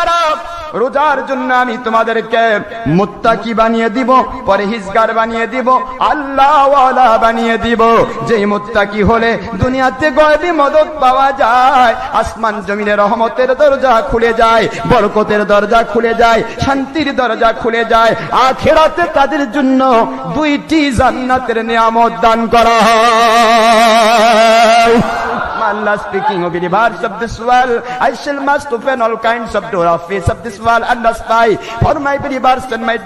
বান্দারা রোজার জন্য আমি তোমাদেরকে মুত্তাকি বানিয়ে দিব, পরহেজগার বানিয়ে দিব, আল্লাহওয়ালা বানিয়ে দিব। যেই মুত্তাকি হলে দুনিয়াতে গয়বি মদত পাওয়া যায়, আসমান জমিনে রহমতের দরজা খুলে যায়, বরকতের দরজা খুলে যায়, শান্তির দরজা খুলে যায়। আখেরাতে তাদের জন্য দুইটি জান্নাতের নিয়ামত দান করা হয়। Allah speaking of the bars of this world, I shall must open all kinds of door of face of this world and the sky for my believers and my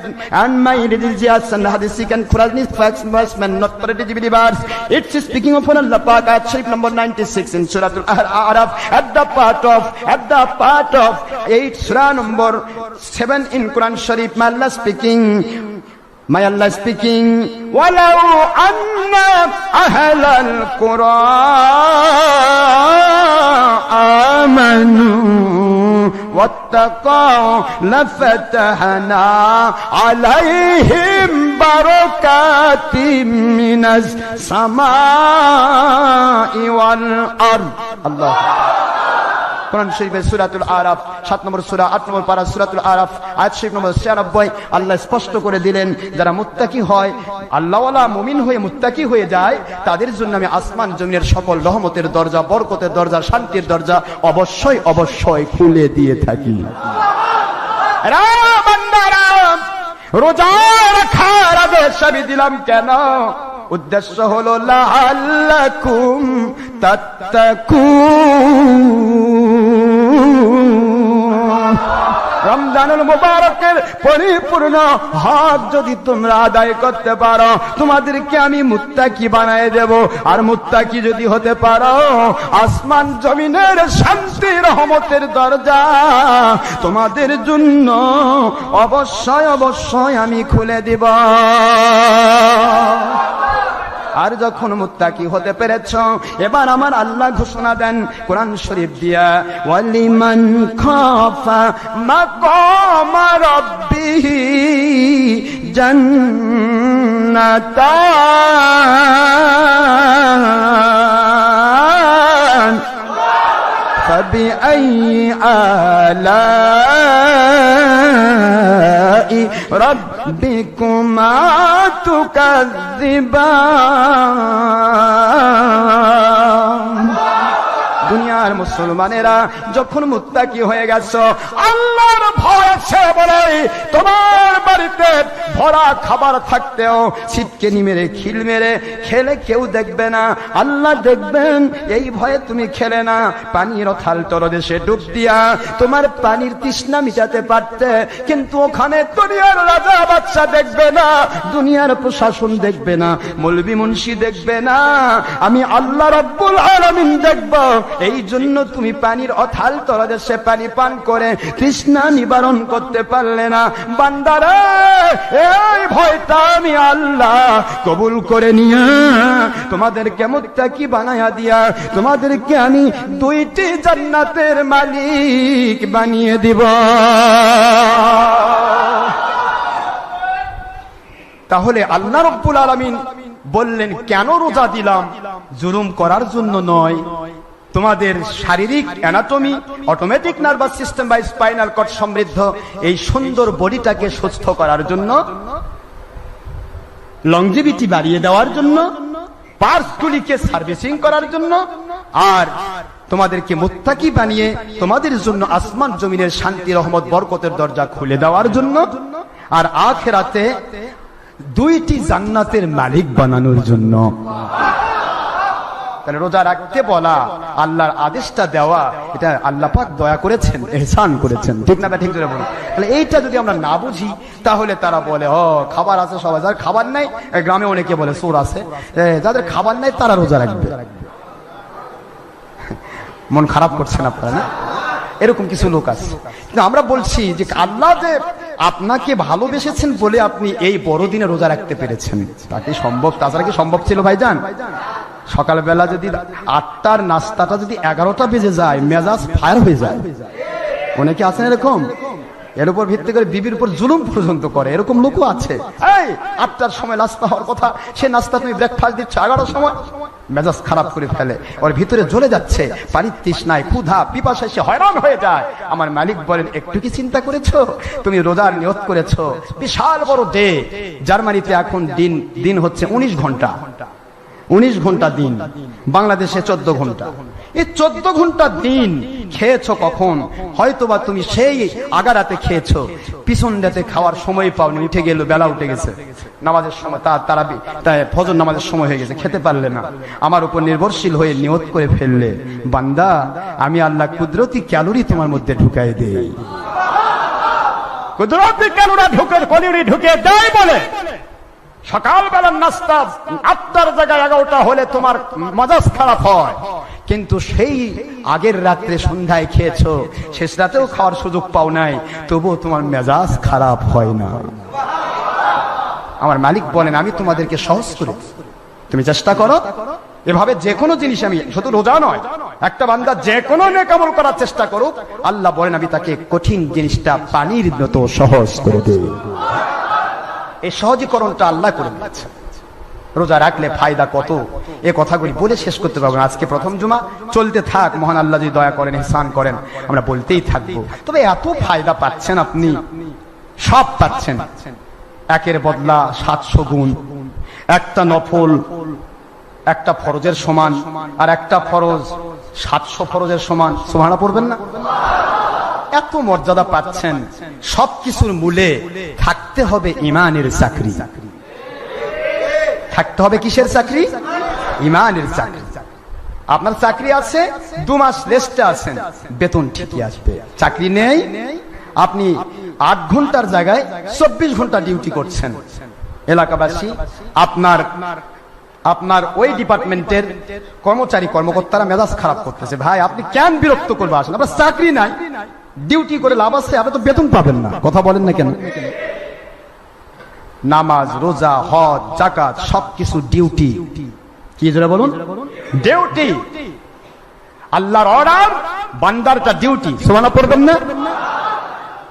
and my religious and hadithic and Quranic facts must man not for the believers. It's speaking of Allah Pak at Sharif number 96 in Surah Al-Araf at the part of at the part of 8 Surah number 7 in Quran Sharif. Allah speaking My Allah speaking, وَلَوْ أَنَّ أَهْلَ الْقُرَىٰ آمَنُوا وَاتَّقَوْا لَفَتَحْنَا عَلَيْهِمْ بَرَكَاتٍ مِّنَ السَّمَاءِ وَالْأَرْضِ الله কোরআন শরীফের সুরাতুল আরাফ, সাত নম্বর সুরা, আট নম্বর পারা সুরাতুল আরাফ, আয়াত শরীফ নম্বর ছিয়ানব্বই, আল্লাহ স্পষ্ট করে দিলেন, যারা মুত্তাকি হয়, আল্লাহওয়ালা মুমিন হয়ে মুত্তাকি হয়ে যায়, তাদের জন্য আমি আসমান জমিনের সকল রহমতের দরজা, বরকতের দরজা, শান্তির দরজা অবশ্যই অবশ্যই খুলে দিয়ে থাকি। রোজা রাখার আদেশ আমি দিলাম কেন? উদ্দেশ্য হলো লাল্লাকুম রমজানুল মুবারকের পরিপূর্ণ হক যদি তোমরা আদায় করতে পারো, তোমাদেরকে আমি মুত্তাকি বানায় দেব। আর মুত্তাকি যদি হতে পারো, আসমান জমিনের শান্তি, রহমতের দরজা তোমাদের জন্য অবশ্যই অবশ্যই আমি খুলে দিব। আর যখন মুত্তাকি হতে পেরেছ এবার আমার আল্লাহ ঘোষণা দেন কোরআন শরীফ দিয়া ওয়ালিমান খাফা মাকাম রাব্বিহি জান্নাতান فبأي آلاء بکما تو দুনিয়ার মুসলমানেরা যখন মুত্তাকি হয়ে গেছ, আল্লাহর ভয় আছে বলে তোমার বাড়িতে ভরা খাবার থাকতেও ছিটকে মেরে খিল মেরে খেলে কেউ দেখবে না। আল্লাহ দেখবেন, এই ভয়ে তুমি খেলে না। পানির থাল তরদেশে ডুব দিয়া তোমার পানির তৃষ্ণা মিটাতে পারতে, কিন্তু ওখানে দুনিয়ার রাজা বাচ্চা দেখবে না, দুনিয়ার প্রশাসন দেখবে না, মৌলবি মুন্সি দেখবে না। আমি আল্লাহ রব্বুল আলামিন দেখব। এই জন্য তুমি পানির অথাল তলদেশে পানি পান করে তৃষ্ণা নিবারণ করতে পারলে না। বান্দারা, এই ভয়টা আমি আল্লাহ কবুল করে নিয়া তোমাদেরকে মুত্তাকি বানায়া দিয়া তোমাদেরকে আমি দুইটি জান্নাতের মালিক বানিয়ে দিব। তাহলে আল্লাহ রব্বুল আলামিন বললেন, কেন রোজা দিলাম? জুলুম করার জন্য নয়। তোমাদের শারীরিক অ্যানাটমি অটোমেটিক নার্ভাস সিস্টেম বা স্পাইনাল কট সমৃদ্ধ। এই সুন্দর বডিটাকে সুস্থ করার জন্য লংজিভিটি বাড়িয়ে দেওয়ার জন্য, পার্সগুলিকে সার্ভিসিং করার জন্য, আর তোমাদেরকে মুত্তাকি বানিয়ে তোমাদের জন্য আসমান জমিনের শান্তি, রহমত, বরকতের দরজা খুলে দেওয়ার জন্য, আর আখেরাতে দুইটি জান্নাতের মালিক বানানোর জন্য। তাহলে রোজা রাখতে বলা, আল্লাহর আদেশটা দেওয়া, এটা আল্লাহ পাক দয়া করেছেন, এহসান করেছেন। ঠিক না ঠিক ধরে বলুন। তাহলে এইটা যদি আমরা না বুঝি, তাহলে তারা বলে, ও, খাবার আছে, সবাই যার খাবার নাই। গ্রামে অনেকে বলে সোর আছে। যাদের খাবার নাই, তারা রোজা রাখবে। মন খারাপ করছেন আপনারা, না? এরকম কিছু লোক আছে। কিন্তু আমরা বলছি যে আল্লাহ যে আপনাকে ভালোবেসেছেন বলে আপনি এই বড়দিনে রোজা রাখতে পেরেছেন। তাকে সম্ভব? তাছাড়া কি সম্ভব ছিল ভাইজান? সকালবেলা যদি আটটার নাস্তাটা যদি এগারোটা বেজে যায়, মেজাজ ফায়ার হয়ে যায়। অনেকে আছেন এরকম? এর উপর ভিত্তি করে বিবির উপর জুলুম পর্যন্ত করে। এরকম লোকও আছে। আটটার সময় নাস্তা হওয়ার কথা। সে নাস্তা তুমি ব্রেকফাস্ট দিচ্ছ এগারোটার সময়। মেজাজ খারাপ করে ফেলে। ওর ভিতরে জ্বলে যাচ্ছে। পানির তৃষ্ণায় ক্ষুধা পিপাসা সে হয়রান হয়ে যায়। আমার মালিক বলেন, একটু কি চিন্তা করেছ? তুমি রোজার নিয়ত করেছ। বিশাল বড় ডে। জার্মানিতে এখন দিন দিন হচ্ছে উনিশ ঘণ্টা। উনিশ ঘণ্টা দিন, বাংলাদেশে চোদ্দ ঘণ্টা। এই চোদ্দ ঘণ্টা দিন খেয়েছো কখন? হয়তোবা তুমি সেই আগারাতে খেয়েছ। পিছন রাতে খাওয়ার সময় পাওনি, উঠে গেল, বেলা উঠে গেছে। নামাজের সময় তার তারা তাই ফজর নামাজের সময় হয়ে গেছে, খেতে পারলে না। আমার উপর নির্ভরশীল হয়ে নিয়ত করে ফেললে। বান্দা, আমি আল্লাহ কুদরতি ক্যালোরি তোমার মধ্যে ঢুকাই দেই। কুদরতি ক্যালোরি ঢুকে ক্যালোরি ঢুকে দেয় বলে। সকালবেলার নাস্তা আটটার জায়গায় এগারোটা হলে তোমার মজাজ খারাপ হয়। কিন্তু সেই আগের রাত্রে সন্ধ্যায় খেয়েছো, শেষ রাতেও খাওয়ার সুযোগ পাও নাই, তবুও তোমার মেজাজ খারাপ হয় না। আমার মালিক বলেন, আমি তোমাদেরকে সহজ করে। তুমি চেষ্টা করো। এভাবে যে কোনো জিনিস আমি, শুধু রোজা নয়, একটা বান্দা যে কোনো নেকামল করার চেষ্টা করুক। আল্লাহ বলেন, আমি তাকে কঠিন জিনিসটা পানির মতো সহজ করে দেই এই সহজীকরণটা আল্লাহ করে দিয়েছে। রোজা রাখলে ফায়দা কত? এ কথাগুলি বলে শেষ করতে পারব আজকে প্রথম জুমা। চলতে থাক, মহান আল্লাহ যদি দয়া করেন ইহসান করেন। আমরা বলতেই থাকব। তবে এত ফায়দা পাচ্ছেন আপনি? সব পাচ্ছেন। একের বদলা সাতশো গুণ। একটা নফল একটা ফরজের সমান, আর একটা ফরজ সাতশো ফরজের সমান। সোহানা পড়বেন না? এত মর্যাদা পাচ্ছেন, সবকিছুর মূলে থাকতে হবে ইমানের চাকরি। থাকতে হবে কিসের চাকরি? ইমানের চাকরি। আপনার চাকরি আছে, দু মাস রেস্টে আছেন, বেতন ঠিকই আসবে। চাকরি নেই, আপনি আট ঘণ্টার জায়গায় চব্বিশ ঘণ্টা ডিউটি করছেন। এলাকাবাসী, আপনার আপনার ওই ডিপার্টমেন্টের কর্মচারী কর্মকর্তারা মেজাজ খারাপ করতেছে। ভাই, আপনি কেন বিরক্ত করবে আসেন আপনার চাকরি নাই। ডিউটি করে লাভ আছে, আপনি তো বেতন পাবেন না। কথা বলেন না কেন? নামাজ, রোজা, হজ জাকাত সবকিছু ডিউটি। কি জোরে বলুন? ডিউটি। আল্লাহর অর্ডার বান্দারটা ডিউটি। সমানা পড়বেন না?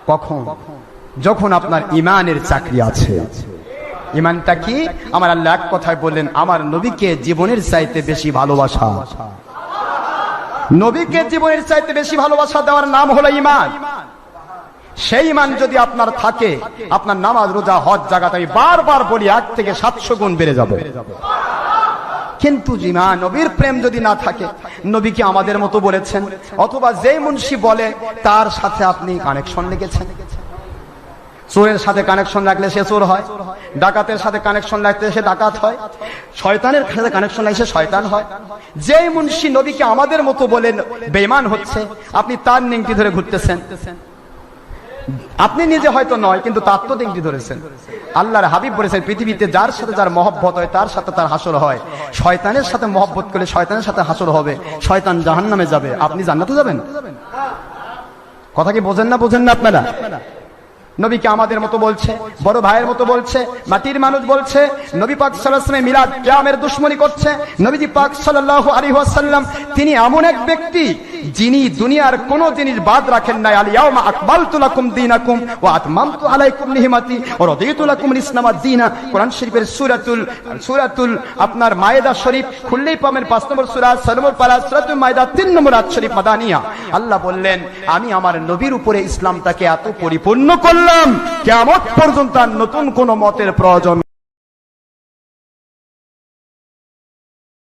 কখন? যখন আপনার ইমানের চাকরি আছে। ইমানটা কি? আমার আল্লাহ এক কথায় বললেন, আমার নবীকে জীবনের চাইতে বেশি ভালোবাসা। নবীকে জীবনের চাইতে বেশি ভালোবাসা দেওয়ার নাম হলো ইমান সেই মান যদি আপনার থাকে, আপনার নামাজ, রোজা, হজ জাগাতে, আমি বারবার বলি এক থেকে সাতশো গুণ বেড়ে যাবে। কিন্তু জিমা নবীর প্রেম যদি না থাকে নবীকে আমাদের মতো বলেছেন? অথবা যে মুন্সি বলে, তার সাথে আপনি কানেকশন লেগেছেন? চোরের সাথে কানেকশন রাখলে সে চোর হয়। ডাকাতের সাথে কানেকশন রাখলে সে ডাকাত হয়। শয়তানের সাথে কানেকশন রাখলে সে শয়তান হয়। যেই মুন্সি নবীকে আমাদের মতো বলেন বেমান হচ্ছে, আপনি তার নিংটি ধরে ঘুরতেছেন। আপনি নিজে হয়তো নয়, কিন্তু তার তো দিনটি ধরেছেন। আল্লাহর হাবিব বলেছেন, পৃথিবীতে যার সাথে যার মহব্বত হয়, তার সাথে তার হাসর হয়। শয়তানের সাথে মহব্বত করলে শয়তানের সাথে হাসর হবে। শয়তান জাহান নামে যাবে। আপনি জান্নাতে যাবেন? কথা কি বোঝেন না বোঝেন না আপনারা? নবীকে আমাদের মতো বলছে, বড় ভাইয়ের মতো বলছে, মাটির মানুষ বলছে, নবী পাক সাল্লাহ মিলাদ, কেয়ামের দুশ্মনী করছে, নবীজি পাক সাল্লাহ আলী তিনি এমন এক ব্যক্তি যিনি দুনিয়ার কোন জিনিস বাদ রাখেন নাই। আলিয়াউমা আকবালতু লাকুম দীনাকুম ওয়া আতমামতু আলাইকুম নিহমাতি ওয়া রাদিতু লাকুম ইসলাম দীনা। কোরআন শরীফের সূরাতুল সূরাতুল আপনার মায়েদা শরীফ, খুললেই পাবেন পাঁচ নম্বর সূরা, ছয় নম্বর পারা, সূরাতুল মায়েদা, তিন নম্বর আয়াত শরীফ মাদানিয়া। আল্লাহ বললেন, আমি আমার নবীর উপরে ইসলামটাকে এত পরিপূর্ণ করলাম কেমন পর্যন্ত নতুন কোন মতের প্রয়োজন